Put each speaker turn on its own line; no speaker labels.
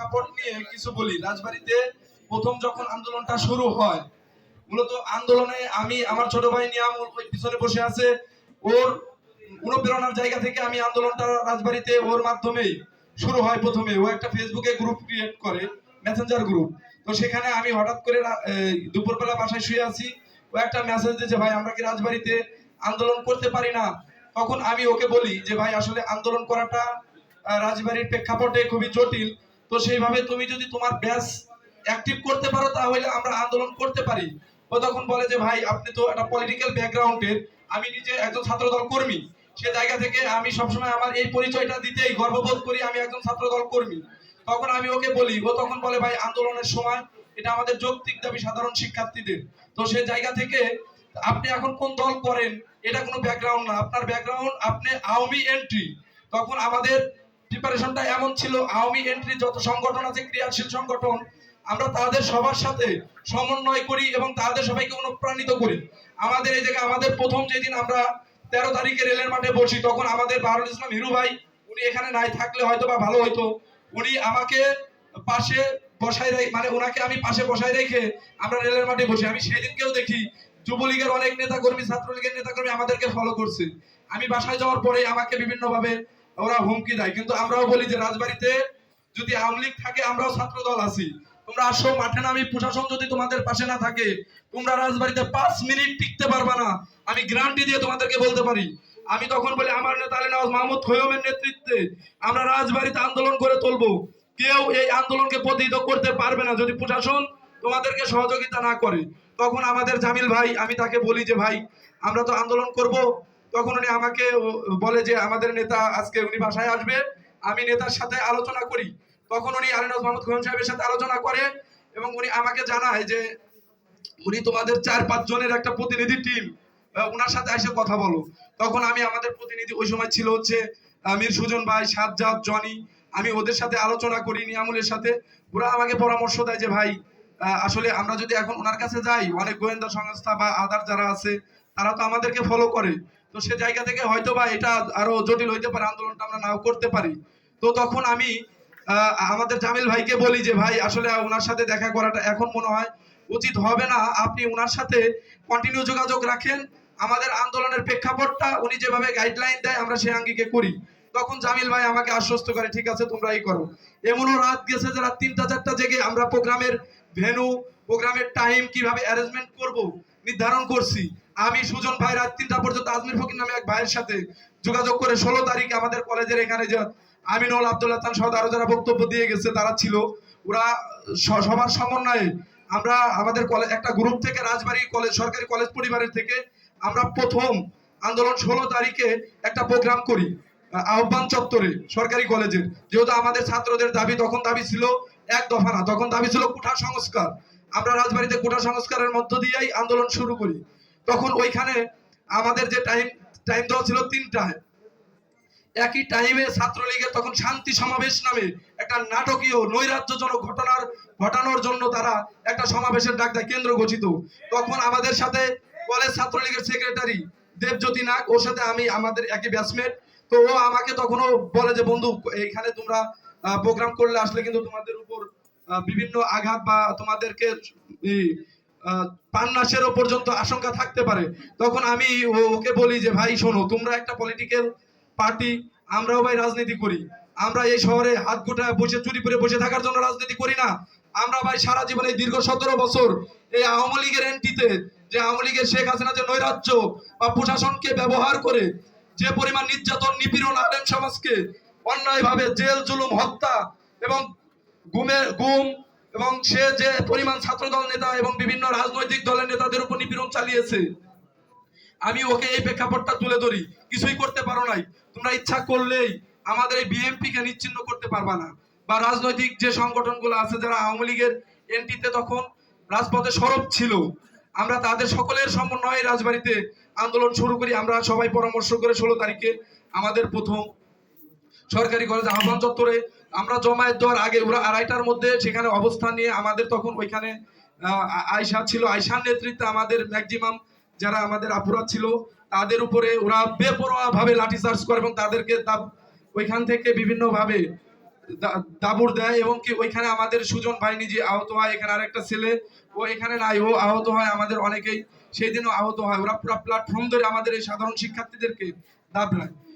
প্রেক্ষাপট নিয়ে কিছু বলি। রাজবাড়িতে প্রথম যখন আন্দোলনটা শুরু হয়, মূলত আন্দোলনে আমি, আমার ছোট ভাই নিয়ামুল ওই পিছনে বসে আছে। ওর অনুপ্রেরণার জায়গা থেকে আমি আন্দোলনটা রাজবাড়িতে ওর মাধ্যমেই শুরু হয় প্রথমে। ও একটা ফেসবুকে গ্রুপ ক্রিয়েট করে মেসেঞ্জার গ্রুপ তো সেখানে আমি হঠাৎ করে দুপুরবেলা বাসায় শুয়ে আছি। ও একটা মেসেজ দিয়েছে, ভাই, আমরা কি রাজবাড়িতে আন্দোলন করতে পারি না? তখন আমি ওকে বলি যে, ভাই, আসলে আন্দোলন করাটা রাজবাড়ির প্রেক্ষাপটে খুবই জটিল। তো সেইভাবে তুমি যদি তোমার ব্যাস অ্যাক্টিভ করতে পারো, তাহলে আমরা আন্দোলন করতে পারি। ও তখন বলে যে, ভাই, আপনি তো একটা পলিটিক্যাল ব্যাকগ্রাউন্ডের আমি নিজে একজন ছাত্রদল কর্মী। সে জায়গা থেকে আমি সবসময় আমার এই পরিচয়টা দিতেই গর্ববোধ করি, আমি একজন ছাত্রদল কর্মী। তখন আমি ওকে বলি, ও তখন বলে, ভাই, আন্দোলনের সময় এটা আমাদের যৌক্তিক দাবি সাধারণ শিক্ষার্থীদের। তো সে জায়গা থেকে আপনি এখন কোন দল করেন, এটা কোনো ব্যাকগ্রাউন্ড না। আপনার ব্যাকগ্রাউন্ড আপনি আওয়ামী এন্ট্রি তখন আমাদের প্রিপারেশনটা এমন ছিল, আওয়ামী এন্ট্রি যত সংগঠন আছে, ক্রিয়াশীল সংগঠন, আমরা তাদের সবার সাথে সমন্বয় করি এবং তাদের সবাইকে অনুপ্রাণিত করি। আমাদের এই জায়গায়, আমাদের প্রথম যেদিন আমরা তেরো তারিখে রেলের মাঠে বসি, তখন আমাদের বারুল ইসলাম হিরু ভাই, উনি এখানে নাই থাকলে হয়তো বা ভালো হতো উনি আমাকে পাশে বসায় রেখে মানে ওনাকে আমি পাশে বসায় রেখে আমরা রেলের মাঠে বসি। আমি সেদিনকেও দেখি, যুবলীগের অনেক নেতাকর্মী, ছাত্রলীগের নেতাকর্মী আমাদেরকে ফলো করছে। আমি বাসায় যাওয়ার পরে আমাকে বিভিন্ন ভাবে ওরা হুমকি দেয়। কিন্তু আমরাও বলি যে, রাজবাড়িতে যদি আওয়ামী লীগ থাকে, আমরাও ছাত্র দল আছি। তোমরা আসো, মাঠে নামি, প্রশাসন যদি তোমাদের পাশে না থাকে, তোমরা রাজবাড়িতে পাঁচ মিনিট টিকতে পারবা না। আমি গ্যারান্টি দিয়ে তোমাদেরকে বলতে পারি। আমি তখন বলি, আমার নেতা আলী নওয়াজ মাহমুদ খৈয়মের নেতৃত্বে আমরা রাজবাড়িতে আন্দোলন করে তুলবো। কেউ এই আন্দোলনকে প্রতিহিত করতে পারবে না যদি প্রশাসন তোমাদেরকে সহযোগিতা না করে। তখন আমাদের জামিল ভাই, আমি তাকে বলি যে, ভাই, আমরা তো আন্দোলন করব। তখন উনি আমাকে বলে যে আমাদের নেতা আজকে উনি বাসায় আসবে আমি নেতার সাথে আলোচনা করি। তখন উনি আলিনাজ মোহাম্মদ খোয়ন সাহেবের সাথে আলোচনা করে এবং উনি আমাকে জানায় যে উনি তোমাদের চার পাঁচ জনের একটা প্রতিনিধি টিম ওনার সাথে এসে কথা বলো। তখন আমি আমাদের প্রতিনিধি ওই সময় ছিল হচ্ছে আহ, মীর সুজন ভাই সাজ্জাদ জনি আমি ওদের সাথে আলোচনা করি নিয়ামুলের সাথে। ওরা আমাকে পরামর্শ দেয় যে ভাই আসলে আমরা যদি এখন ওনার কাছে যাই অনেক গোয়েন্দা সংস্থা বা আদার যারা আছে তারা তো আমাদেরকে ফলো করে। তো সে জায়গা থেকে হয়তো বা এটা আরও জটিল হইতে পারে, আন্দোলনটা আমরা নাও করতে পারি। তো তখন আমি আমাদের জামিল ভাইকে বলি যে, ভাই, আসলে ওনার সাথে দেখা করাটা এখন মনে হয় উচিত হবে না। আপনি ওনার সাথে কন্টিনিউ যোগাযোগ রাখেন। আমাদের আন্দোলনের প্রেক্ষাপটটা উনি যেভাবে গাইডলাইন দেয়, আমরা সেই আঙ্গিকে করি। তখন জামিল ভাই আমাকে আশ্বস্ত করে, ঠিক আছে তোমরা এই করো। এমনও রাত গেছে যে রাত তিনটা, চারটা জেগে আমরা প্রোগ্রামের ভেনু, প্রোগ্রামের টাইম কীভাবে অ্যারেঞ্জমেন্ট করব, নির্ধারণ করছি। আমি সুজন ভাই রাত তিনটা পর্যন্ত আজমির ফকির নামে এক ভাইয়ের সাথে যোগাযোগ করে ষোলো তারিখে আমাদের কলেজের এখানে যে আমিনুল আব্দুল্লাহ খান সহ আরও যারা বক্তব্য দিয়ে গেছে, তারা ছিল। ওরা সবার সমন্বয়ে আমরা আমাদের কলেজ একটা গ্রুপ থেকে রাজবাড়ী কলেজ, সরকারি কলেজ পরিবারের থেকে আমরা প্রথম আন্দোলন ষোলো তারিখে একটা প্রোগ্রাম করি, আহ্বান চত্বরে সরকারি কলেজের। যেহেতু আমাদের ছাত্রদের দাবি তখন দাবি ছিল এক দফা না, তখন দাবি ছিল কোঠা সংস্কার। আমরা রাজবাড়িতে কোঠা সংস্কারের মধ্য দিয়েই আন্দোলন শুরু করি। তখন ওইখানে আমাদের যে টাইম টাইম দেওয়া ছিল তিনটায় একই টাইমে ছাত্রলীগের তখন শান্তি সমাবেশ নামে একটা নাটকীয়, নৈরাজ্যজনক ঘটনার, ঘটানোর জন্য তারা একটা সমাবেশের ডাক দেয়, কেন্দ্র ঘোষিত তখন আমাদের সাথে কলেজ ছাত্রলীগের সেক্রেটারি দেবজ্যোতি নাগ, ওর সাথে আমি, আমাদের একই ব্যাচমেট তো ও আমাকে তখনও বলে যে, বন্ধু, এইখানে তোমরা প্রোগ্রাম করলে আসলে কিন্তু তোমাদের উপর বিভিন্ন আঘাত বা তোমাদেরকে আহ, প্রাণনাশেরও পর্যন্ত আশঙ্কা থাকতে পারে। তখন আমি ওকে বলি যে ভাই শোনো তোমরা একটা পলিটিক্যাল পার্টি আমরাও ভাই রাজনীতি করি। আমরা এই শহরে হাত গোটায় বসে চুরি করে বসে থাকার জন্য রাজনীতি করি না। আমরা ভাই সারা জীবনে দীর্ঘ সতেরো বছর এই আওয়ামী লীগের এন্টিতে যে আওয়ামী লীগের শেখ হাসিনা যে নৈরাজ্য বা প্রশাসনকে ব্যবহার করে যে পরিমাণ নির্যাতন নিপীড়ন আলেম সমাজকে অন্যায়ভাবে জেল জুলুম হত্যা এবং গুমের গুম এবং সে যে পরিমাণ ছাত্রদল নেতা এবং বিভিন্ন রাজনৈতিক দলের নেতাদের উপর নিপীড়ন চালিয়েছে, আমি ওকে এই প্রেক্ষাপটটা তুলে ধরি। কিছুই করতে পারো নাই। তোমরা ইচ্ছা করলেই আমাদের এই বিএমপি কে নিচ্ছিন্ন করতে পারবা না। বা রাজনৈতিক যে সংগঠনগুলো আছে, যারা আওয়ামী লীগের এনটিতে তখন রাজপথে সরব ছিল, আমরা তাদের সকলের সমন্বয়ে রাজবাড়িতে আন্দোলন শুরু করি। আমরা সবাই পরামর্শ করে ষোলো তারিখে আমাদের প্রথম সরকারি কলেজ আহ্বান চত্বরে আমরা জমায়েত দেওয়ার আগে ওরা আড়াইটার মধ্যে সেখানে অবস্থান নিয়ে আমাদের তখন ওইখানে আহ, আ- আয়শা ছিল। আয়শার নেতৃত্বে আমাদের ম্যাক্সিমাম যারা আমাদের আপুরা ছিল তাদের উপরে ওরা বেপরোয়া ভাবে লাঠিচার্জ করে এবং তাদেরকে ওইখান থেকে বিভিন্ন ভাবে দাবুর দেয় এবং কি ওইখানে আমাদের সুজন ভাই নিজে আহত হয় এখানে আরেকটা ছেলে ও এখানে নাই ও আহত হয় আমাদের অনেকেই। সেই দিনও আহত হয়। ওরা পুরো প্ল্যাটফর্ম ধরে আমাদের এই সাধারণ শিক্ষার্থীদেরকে দাবড়ায়।